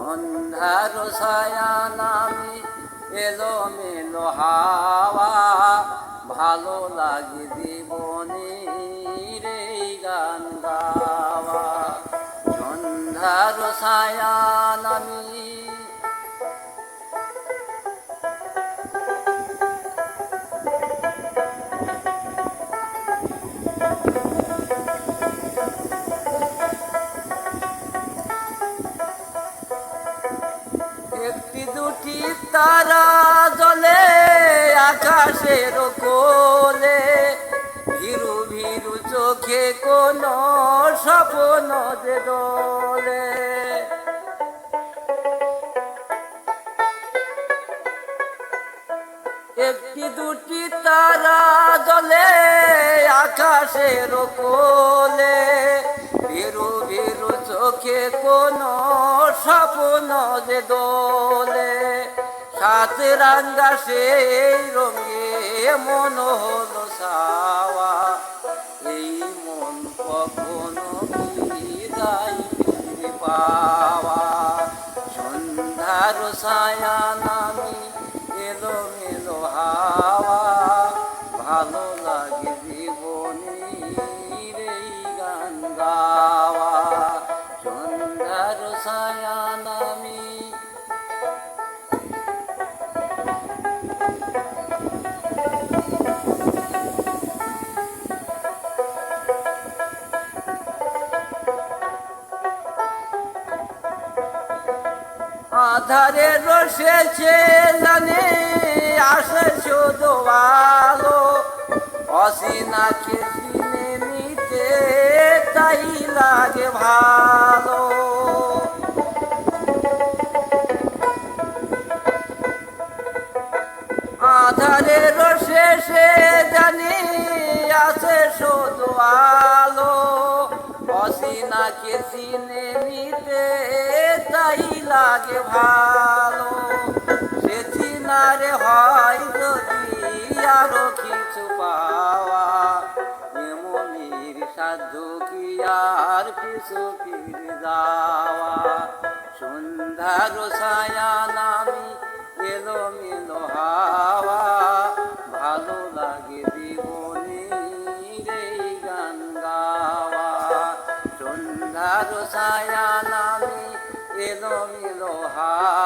সন্ধ্যার ছায়া নামি এলো মেলো হাওয়া। ভালো লাগে জীবনে রে গান গাওয়া। সন্ধ্যার ছায়া নামি তারা জলে আকাশের কোলে, ভিরু ভিরু চোখে কোন স্বপ্ন যে দোলে। একটি দুটি তারা জলে আকাশের কোলে, ভিরু ভিরু চোখে কোন স্বপ্ন যে দোলে সাত রাঙ্গা সেই রঙে মন হলো সাওয়া এই মন কখনো পাওয়া। সন্ধ্যার ছায়া নামি এলো মেলো হাওয়া, ভালো আধারে রসেছে জানে আসে শুধু আলো। অসিনাকে চিনে নিতে তাই লাগে ভালো অসিনাকে চিনে নিতে তাই লাগে ভালো। সে চিনারে হয় যদি আরও কিছু পাওয়া। এমনির সাধ্য কি আর পিছু ফিরে যাওয়া? সন্ধ্যার ছায়া নামি এলো নামি এলো মিলো হাওয়া